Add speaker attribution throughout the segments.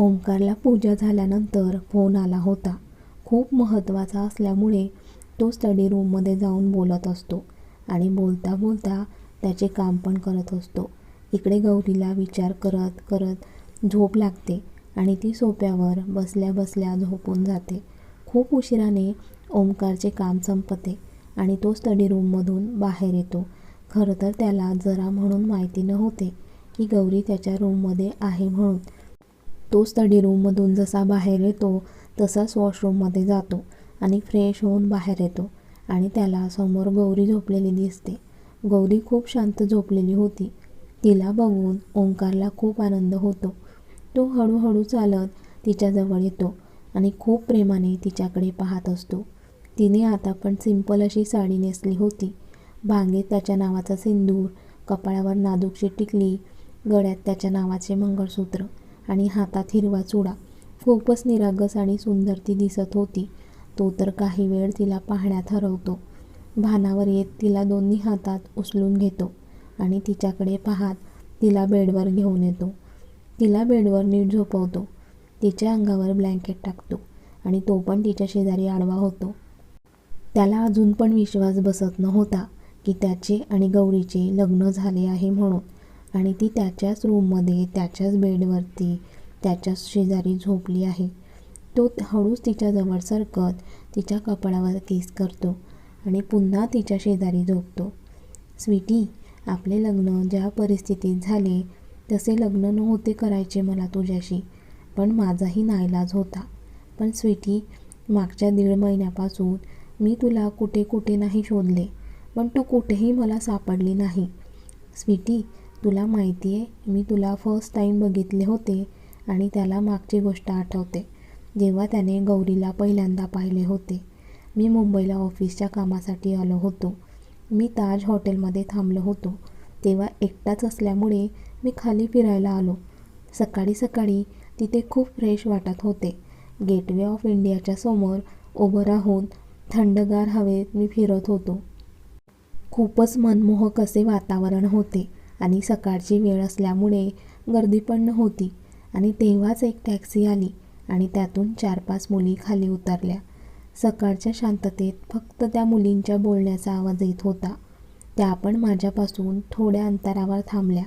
Speaker 1: ओंकारला पूजा झाल्यानंतर फोन आला होता. खूप महत्त्वाचा असल्यामुळे तो स्टडी रूममध्ये जाऊन बोलत असतो आणि बोलता बोलता त्याचे काम पण करत असतो. इकडे गौरीला विचार करत करत झोप लागते आणि ती सोप्यावर बसल्या बसल्या झोपून जाते. खूप उशिराने ओंकारचे काम संपते आणि तो स्टडी रूममधून बाहेर येतो. खरं तर त्याला जरा म्हणून माहिती नव्हते की गौरी त्याच्या रूममध्ये आहे म्हणून. तो स्टडी रूममधून जसा बाहेर येतो तसाच वॉशरूममध्ये जातो आणि फ्रेश होऊन बाहेर येतो आणि त्याला समोर गौरी झोपलेली दिसते. गौरी खूप शांत झोपलेली होती. तिला बघून ओंकारला खूप आनंद होतो. तो हळूहळू चालत तिच्याजवळ येतो आणि खूप प्रेमाने तिच्याकडे पाहत असतो. तिने आता पण सिंपल अशी साडी नेसली होती. भांगेत त्याच्या नावाचा सिंदूर कपाळावर नाजूकशी टिकली गळ्यात त्याच्या नावाचे मंगळसूत्र आणि हातात हिरवा चुडा. खूपच निरागस आणि सुंदर ती दिसत होती. तो तर काही वेळ तिला पाहण्यात हरवतो. भानावर येत तिला दोन्ही हातात उचलून घेतो आणि तिच्याकडे पाहत तिला बेडवर घेऊन येतो. तिला बेडवर नीट झोपवतो. तिच्या अंगावर ब्लँकेट टाकतो आणि तो पण तिच्या शेजारी आडवा होतो. त्याला अजून पण विश्वास बसत नव्हता की त्याचे आणि गौरीचे लग्न झाले आहे म्हणून आणि ती त्याच्याच रूममध्ये त्याच्याच बेडवरती त्याच्या शेजारी झोपली आहे. तो हळूच तिच्याजवळ सरकत तिच्या कपाळावर केस करतो आणि पुन्हा तिच्या शेजारी झोपतो. स्वीटी आपले लग्न ज्या परिस्थितीत झाले तसे लग्न नव्हते करायचे मला तुझ्याशी पण माझाही नाईलाज होता. पण स्वीटी मागच्या दीड महिन्यापासून मी तुला कुठे कुठे नाही शोधले पण तू कुठेही मला सापडली नाही. स्वीटी तुला माहिती आहे मी तुला फर्स्ट टाईम बघितले होते आणि त्याला मागची गोष्ट आठवते. जेव्हा त्याने गौरीला पहिल्यांदा पाहिले होते मी मुंबईला ऑफिसच्या कामासाठी आलो होतो. मी ताज हॉटेलमध्ये थांबलो होतो. तेव्हा एकटाच असल्यामुळे मी खाली फिरायला आलो. सकाळी सकाळी तिथे खूप फ्रेश वाटत होते. गेटवे ऑफ इंडियाच्या समोर उभं राहून थंडगार हवेत मी फिरत होतो. खूपच मनमोहक असे वातावरण होते आणि सकाळची वेळ असल्यामुळे गर्दी पण नव्हती. आणि तेव्हाच एक टॅक्सी आली आणि त्यातून चार पाच मुली खाली उतरल्या. सकाळच्या शांततेत फक्त त्या मुलींच्या बोलण्याचा आवाज येत होता. त्या पण माझ्यापासून थोड्या अंतरावर थांबल्या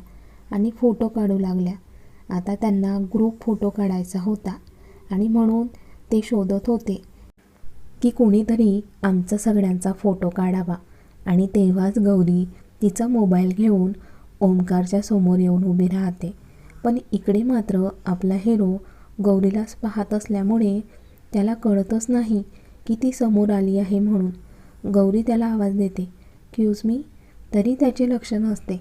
Speaker 1: आणि फोटो काढू लागल्या. आता त्यांना ग्रुप फोटो काढायचा होता आणि म्हणून ते शोधत होते की कोणीतरी आमचा सगळ्यांचा फोटो काढावा आणि तेव्हाच गौरी तिचा मोबाईल घेऊन ओमकारच्या समोर येऊन उभी राहते. पण इकडे मात्र आपला हिरो गौरीलाच पाहत असल्यामुळे त्याला कळतच नाही की ती समोर आली आहे म्हणून. गौरी त्याला आवाज देते क्यूज मी? तरी त्याचे लक्ष नसते.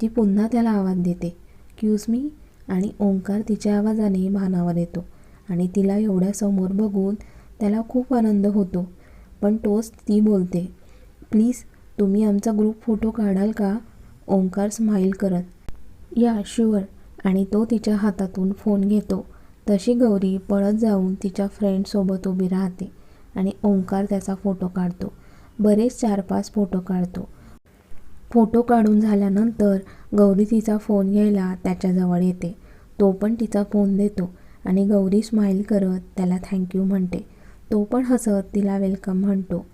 Speaker 1: ती पुन्हा त्याला आवाज देते क्यूज मी? आणि ओंकार तिच्या आवाजाने भानावर येतो आणि तिला एवढ्या समोर बघून त्याला खूप आनंद होतो. पण तोच ती बोलते प्लीज तुम्ही आमचा ग्रुप फोटो काढाल का? ओंकार स्माईल करत या शुअर आणि तो तिच्या हातातून फोन घेतो. तशी गौरी पळत जाऊन तिच्या फ्रेंडसोबत उभी राहते आणि ओंकार त्याचा फोटो काढतो. बरेच चार पाच फोटो काढतो. फोटो काढून झाल्यानंतर गौरी तिचा फोन घ्यायला त्याच्याजवळ येते. तो पण तिचा फोन देतो आणि गौरी स्माईल करत त्याला थँक्यू म्हणते. तो पण हसत तिला वेलकम म्हणतो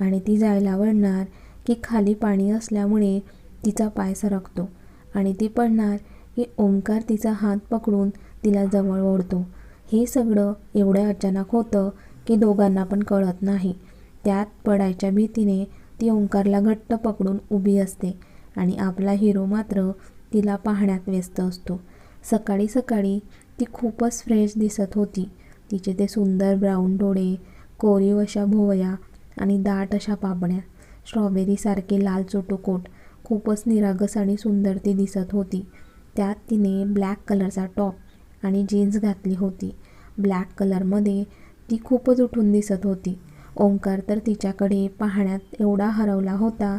Speaker 1: आणि ती जायला वळणार की खाली पाणी असल्यामुळे तिचा पाय सरकतो आणि ती पडणार की ओंकार तिचा हात पकडून तिला जवळ ओढतो. हे सगळं एवढं अचानक होतं की दोघांना पण कळत नाही. त्यात पडायच्या भीतीने ती ओंकारला घट्ट पकडून उभी असते आणि आपला हिरो मात्र तिला पाहण्यात व्यस्त असतो. सकाळी सकाळी ती खूपच फ्रेश दिसत होती. तिचे ते सुंदर ब्राऊन डोळे कोरीव अशा भोवया आणि दाट अशा पापण्या स्ट्रॉबेरीसारखे लाल चोटोकोट खूपच निरागस आणि सुंदर ती दिसत होती. त्यात तिने ब्लॅक कलरचा टॉप आणि जीन्स घातली होती. ब्लॅक कलरमध्ये ती खूपच उठून दिसत होती. ओंकार तर तिच्याकडे पाहण्यात एवढा हरवला होता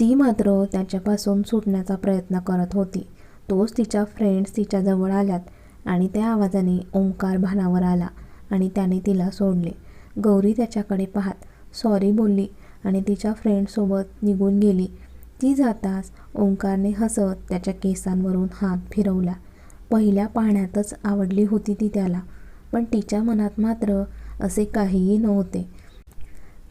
Speaker 1: ती मात्र त्याच्यापासून सुटण्याचा प्रयत्न करत होती. तोच तिच्या फ्रेंड्स तिच्याजवळ आल्यात आणि त्या आवाजाने ओंकार भानावर आला आणि त्याने तिला सोडले. गौरी त्याच्याकडे पाहत सॉरी बोलली. आणि तिच्या फ्रेंडसोबत निघून गेली. ती जाताच ओंकारने हसत त्याच्या केसांवरून हात फिरवला. पहिल्या पाहण्यातच आवडली होती ती त्याला पण तिच्या मनात मात्र असे काहीही नव्हते.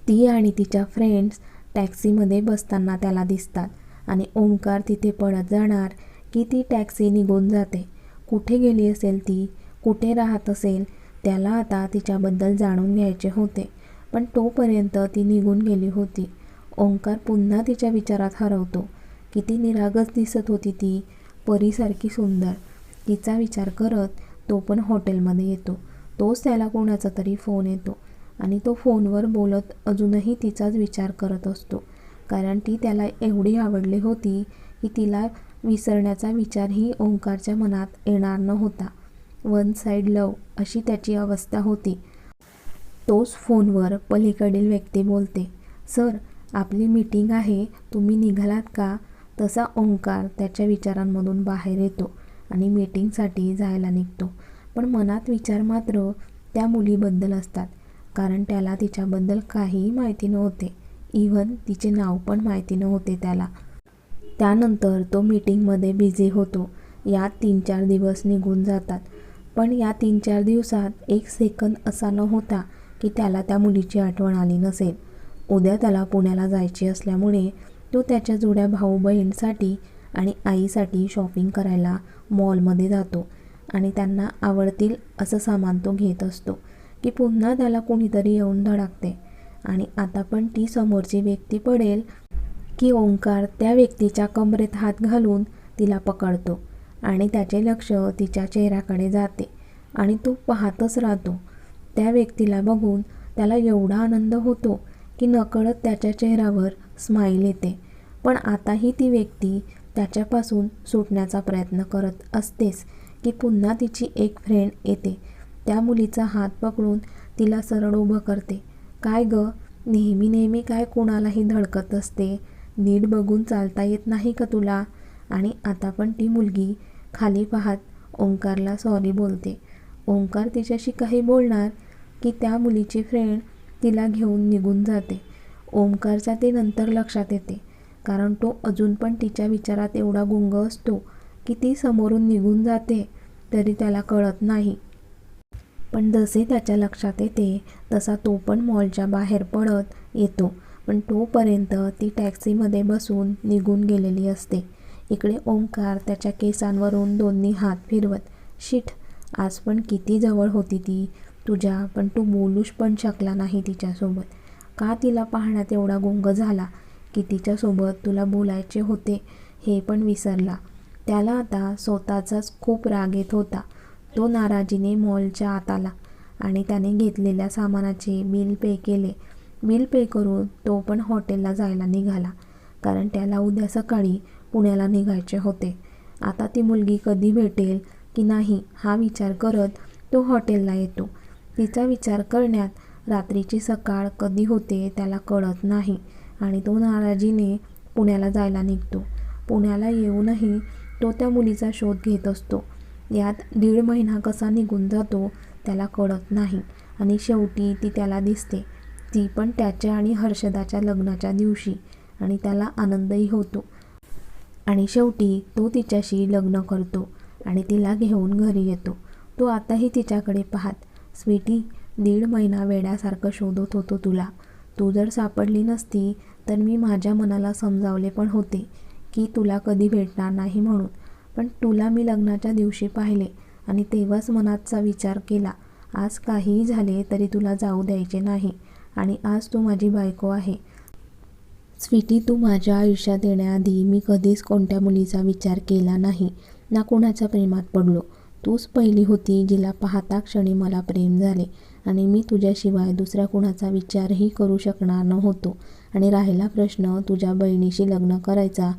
Speaker 1: ती आणि तिच्या फ्रेंड्स टॅक्सीमध्ये बसताना त्याला दिसतात आणि ओंकार तिथे पडत जाणार की ती टॅक्सी निघून जाते. कुठे गेली असेल ती? कुठे राहत असेल? त्याला आता तिच्याबद्दल जाणून घ्यायचे होते पण तोपर्यंत ती निघून गेली होती. ओंकार पुन्हा तिच्या विचारात हरवतो. किती निरागस दिसत होती ती परीसारखी सुंदर. तिचा विचार करत तो पण हॉटेलमध्ये येतो. तोच त्याला कोणाचा तरी फोन येतो आणि तो फोनवर बोलत अजूनही तिचाच विचार करत असतो. कारण ती त्याला एवढी आवडली होती की तिला विसरण्याचा विचारही ओंकारच्या मनात येणार नव्हता. वन साईड लव अशी त्याची अवस्था होती. तोच फोनवर पलीकडील व्यक्ती बोलते सर आपली मीटिंग आहे तुम्ही निघालात का? तसा ओंकार त्याच्या विचारांमधून बाहेर येतो आणि मीटिंगसाठी जायला निघतो. पण मनात विचार मात्र त्या मुलीबद्दल असतात कारण त्याला तिच्याबद्दल काहीही माहिती नव्हते. इव्हन तिचे नाव पण माहिती नव्हते त्याला. त्यानंतर तो मीटिंगमध्ये बिझी होतो. यात तीन चार दिवस निघून जातात. पण या तीन चार दिवसात एक सेकंद असा न होता की त्याला त्या मुलीची आठवण आली नसेल. उद्या त्याला पुण्याला जायचे असल्यामुळे तो त्याच्या जुड्या भाऊ बहीणसाठी आणि आईसाठी शॉपिंग करायला मॉलमध्ये जातो आणि त्यांना आवडतील असं सामान तो घेत असतो की पुन्हा त्याला कोणीतरी येऊन धडकते. आणि आता पण ती समोरची व्यक्ती पडेल की ओंकार त्या व्यक्तीच्या कमरेत हात घालून तिला पकडतो आणि त्याचे लक्ष तिच्या चेहऱ्याकडे जाते आणि तो पाहतच राहतो. त्या व्यक्तीला बघून त्याला एवढा आनंद होतो की नकळत त्याच्या चेहऱ्यावर स्माईल येते. पण आताही ती व्यक्ती त्याच्यापासून सुटण्याचा प्रयत्न करत असतेच की पुन्हा तिची एक फ्रेंड येते. त्या मुलीचा हात पकडून तिला सरळ उभं करते. काय ग? नेहमी नेहमी काय कोणालाही धडकत असते? नीट बघून चालता येत नाही का तुला? आणि आता पण ती मुलगी खाली पाहत ओंकारला सॉरी बोलते. ओंकार तिच्याशी काही बोलणार की त्या मुलीची फ्रेंड तिला घेऊन निघून जाते. ओंकारच्या ते नंतर लक्षात येते. कारण तो अजून पण तिच्या विचारात एवढा गुंग असतो की ती समोरून निघून जाते तरी त्याला कळत नाही. पण जसे त्याच्या लक्षात येते तसा तो पण मॉलच्या बाहेर पडत येतो. पण तोपर्यंत ती टॅक्सीमध्ये बसून निघून गेलेली असते. इकडे ओंकार त्याच्या केसांवरून दोन्ही हात फिरवत शिट आज पण किती जवळ होती ती. तुझ्या पण तू बोलूच पण शकला नाही तिच्यासोबत. का तिला पाहण्यात एवढा गुंग झाला की तिच्यासोबत तुला बोलायचे होते हे पण विसरला. त्याला आता स्वतःचाच खूप राग येत होता. तो नाराजीने मॉलच्या आत आला आणि त्याने घेतलेल्या सामानाचे बिल पे केले. बिल पे करून तो पण हॉटेलला जायला निघाला कारण त्याला उद्या सकाळी पुण्याला निघायचे होते. आता ती मुलगी कधी भेटेल की नाही हा विचार करत तो हॉटेलला येतो. तिचा विचार करण्यात रात्रीची सकाळ कधी होते त्याला कळत नाही आणि तो नाराजीने पुण्याला जायला निघतो. पुण्याला येऊनही तो त्या मुलीचा शोध घेत असतो. यात दीड महिना कसा निघून जातो त्याला कळत नाही आणि शेवटी ती त्याला दिसते. ती पण त्याच्या आणि हर्षदाच्या लग्नाच्या दिवशी आणि त्याला आनंदही होतो. आणि शेवटी तो तिच्याशी लग्न करतो आणि तिला घेऊन घरी येतो. तो आताही तिच्याकडे पाहत स्वीटी दीड महिना वेड्यासारखं शोधत होतो तुला. तू जर सापडली नसती तर मी माझ्या मनाला समजावले पण होते की तुला कधी भेटणार नाही म्हणून. पण तुला मी लग्नाच्या दिवशी पाहिले आणि तेव्हाच मनातचा विचार केला आज काहीही झाले तरी तुला जाऊ द्यायचे नाही आणि आज तू माझी बायको आहे. स्वीटी तू माझ्या आयुष्यात येण्याआधी मी कधीच कोणत्या मुलीचा विचार केला नाही ना कोणाच्या प्रेमात पडलो. तूच पहिली होती जिला पाहता क्षणी मला प्रेम झाले आणि मी तुझ्याशिवाय दुसऱ्या कुणाचा विचारही करू शकणार नव्हतो. आणि राहिला प्रश्न तुझ्या बहिणीशी लग्न करायचा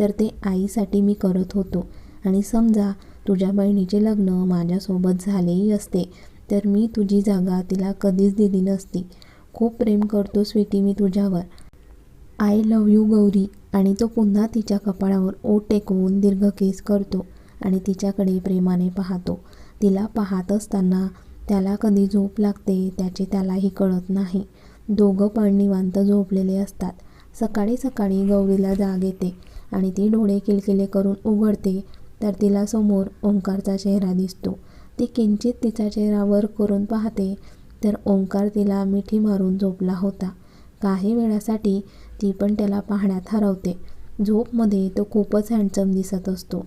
Speaker 1: तर ते आईसाठी मी करत होतो. आणि समजा तुझ्या बहिणीचे लग्न माझ्यासोबत झालेही असते तर मी तुझी जागा तिला कधीच दिली नसती. खूप प्रेम करतो स्वीटी मी तुझ्यावर. I love you Gauri. आणि तो पुन्हा तिच्या कपाळावर ओ टेकवून दीर्घ केस करतो. आणि तिच्याकडे प्रेमाने पाहतो. तिला पाहत असताना त्याला कधी झोप लागते त्याचे त्यालाही कळत नाही. दोघं पण निवांत झोपलेले असतात. सकाळी सकाळी गौरीला जाग येते आणि ती डोळे किलकिले करून उघडते तर तिला समोर ओंकारचा चेहरा दिसतो. ती किंचित तिचा चेहरा वर करून पाहते तर ओंकार तिला मिठी मारून झोपला होता. काही वेळासाठी ती पण त्याला पाहण्यात हरवते. झोपमध्ये तो खूपच हँडसम दिसत असतो.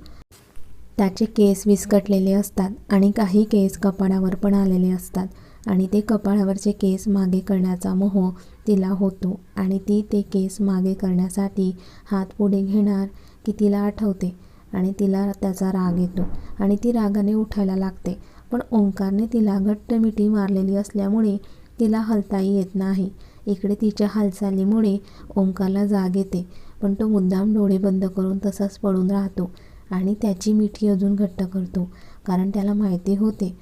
Speaker 1: त्याचे केस विस्कटलेले असतात आणि काही केस कपाळावर पण आलेले असतात आणि ते कपाळावरचे केस मागे करण्याचा मोह तिला होतो आणि ती ते केस मागे करण्यासाठी हात पुढे घेणार की तिला आठवते आणि तिला त्याचा राग येतो आणि ती रागाने उठायला लागते. पण ओंकारने तिला घट्ट मिठी मारलेली असल्यामुळे तिला हलताही येत नाही. इकडे तिच्या हालचालीमुळे ओंकारला जाग येते पण तो मुद्दाम डोळे बंद करून तसाच पडून राहतो. आणि त्याची मिठी अजून घट्ट करतो. कारण त्याला माहिती होते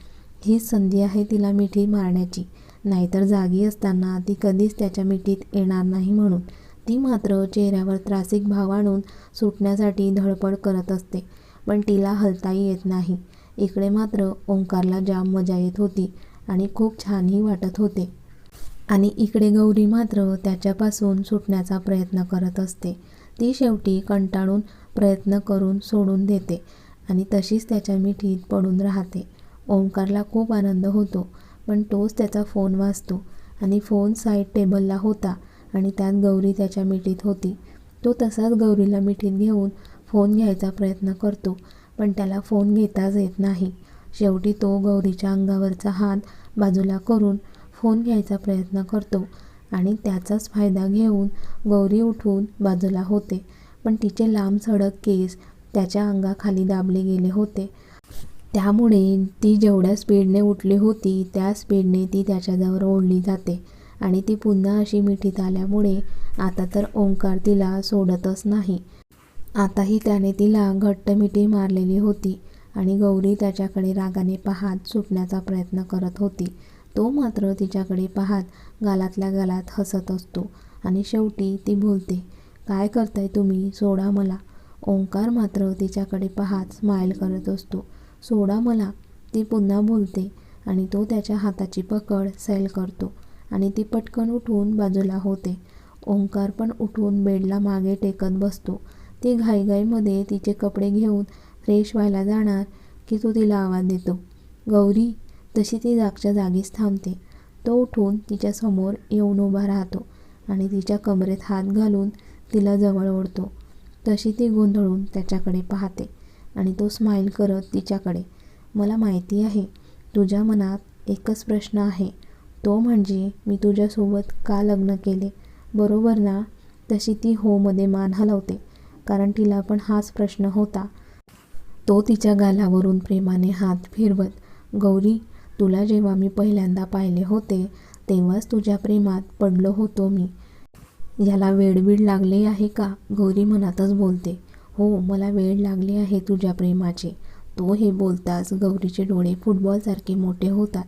Speaker 1: ही संधी आहे तिला मिठी मारण्याची. नाहीतर जागी असताना ती कधीच त्याच्या मिठीत येणार नाही म्हणून. ती मात्र चेहऱ्यावर त्रासिक भाव आणून सुटण्यासाठी धडपड करत असते पण तिला हलताही येत नाही. इकडे मात्र ओंकारला जाम मजा येत होती आणि खूप छानही वाटत होते. आणि इकडे गौरी मात्र त्याच्यापासून सुटण्याचा प्रयत्न करत असते. ती शेवटी कंटाळून प्रयत्न करून सोडून देते आणि तशीच त्याच्या मिठीत पडून राहते. ओंकारला खूप आनंद होतो पण तोच त्याचा फोन वाचतो आणि फोन साईड टेबलला होता आणि त्यात गौरी त्याच्या मिठीत होती. तो तसाच गौरीला मिठीत घेऊन फोन घ्यायचा प्रयत्न करतो पण त्याला फोन घेताच येत नाही. शेवटी तो गौरीच्या अंगावरचा हात बाजूला करून फोन घ्यायचा प्रयत्न करतो आणि त्याचाच फायदा घेऊन गौरी उठून बाजूला होते. पण तिचे लांब सडक केस त्याच्या अंगाखाली दाबले गेले होते. त्यामुळे ती जेवढ्या स्पीडने उठली होती त्या स्पीडने ती त्याच्याजवळ ओढली जाते. आणि ती पुन्हा अशी मिठीत आल्यामुळे आता तर ओंकार तिला सोडतच नाही. आताही त्याने तिला घट्ट मिठी मारलेली होती आणि गौरी त्याच्याकडे रागाने पाहत सुटण्याचा प्रयत्न करत होती. तो मात्र तिच्याकडे पाहत गालातल्या गालात हसत असतो आणि शेवटी ती बोलते काय करताय तुम्ही? सोडा मला. ओंकार मात्र तिच्याकडे पाहत स्माईल करत असतो. सोडा मला. ती पुन्हा बोलते आणि तो त्याच्या हाताची पकड सैल करतो आणि ती पटकन उठून बाजूला होते. ओंकार पण उठून बेडला मागे टेकत बसतो. ती घाईघाईमध्ये तिचे कपडे घेऊन फ्रेश व्हायला जाणार की तो तिला आवाज देतो गौरी तशी ती जागच्या जागीच थांबते. तो उठून तिच्यासमोर येऊन उभा राहतो आणि तिच्या कमरेत हात घालून तिला जवळ ओढतो. तशी ती गोंधळून त्याच्याकडे पाहते आणि तो स्माईल करत तिच्याकडे मला माहिती आहे तुझ्या मनात एकच प्रश्न आहे. तो म्हणजे मी तुझ्यासोबत का लग्न केले? बरोबर ना? तशी ती होमध्ये मान हलवते कारण तिला पण हाच प्रश्न होता. तो तिच्या गालावरून प्रेमाने हात फिरवत गौरी तुला जेव्हा मी पहिल्यांदा पाहिले होते तेव्हाच तुझ्या प्रेमात पडलो होतो मी. याला वेडबीड लागले आहे का? गौरी मनातच बोलते. हो मला वेळ लागली आहे तुझ्या प्रेमाचे. तो हे बोलताच गौरीचे डोळे फुटबॉलसारखे मोठे होतात.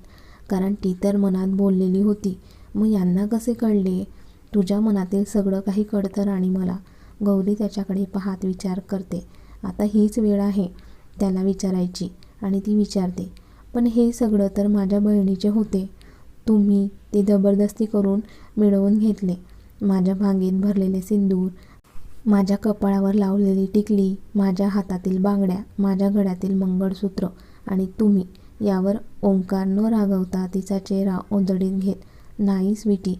Speaker 1: कारण ती तर मनात बोललेली होती. मग यांना कसे कळले? तुझ्या मनातील सगळं काही कळतं आणि मला. गौरी त्याच्याकडे पाहत विचार करते. आता हीच वेळ आहे त्याला विचारायची. आणि ती विचारते पण हे सगळं तर माझ्या बहिणीचे होते. तुम्ही ते जबरदस्ती करून मिळवून घेतले. माझ्या भांगेत भरलेले सिंदूर माझ्या कपाळावर लावलेली टिकली माझ्या हातातील बांगड्या माझ्या गळ्यातील मंगळसूत्र आणि तुम्ही यावर ओंकार न रागवता तिचा चेहरा ओंजळीत घेत नाही स्वीटी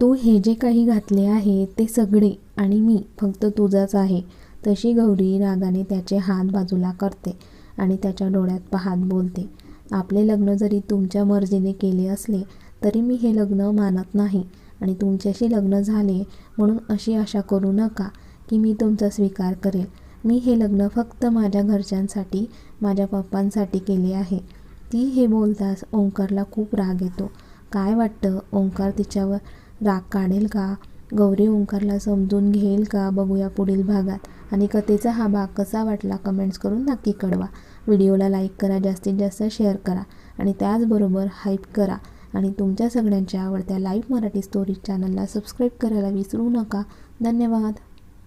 Speaker 1: तू हे जे काही घातले आहे ते सगळे आणि मी फक्त तुझाच आहे. तशी गौरी रागाने त्याचे हात बाजूला करते. आणि त्याच्या डोळ्यात पाहत बोलते आपले लग्न जरी तुमच्या मर्जीने केले असले तरी मी हे लग्न मानत नाही आणि तुमच्याशी लग्न झाले म्हणून अशी आशा करू नका की मी तुमचा स्वीकार करेल. मी हे लग्न फक्त माझ्या घरच्यांसाठी माझ्या पप्पांसाठी केले आहे. ती हे बोलताच ओंकारला खूप राग येतो. काय वाटतं? ओंकार तिच्यावर राग काढेल का? गौरी ओंकारला समजून घेईल का? बघूया पुढील भागात. आणि कथेचा हा भाग कसा वाटला कमेंट्स करून नक्की कळवा. व्हिडिओला लाईक करा जास्तीत जास्त शेअर करा. आणि त्याचबरोबर हाईप करा. आणि तुमच्या सगळ्यांच्या आवडत्या लाईव्ह मराठी स्टोरीज चॅनलला सबस्क्राईब करायला विसरू नका. धन्यवाद.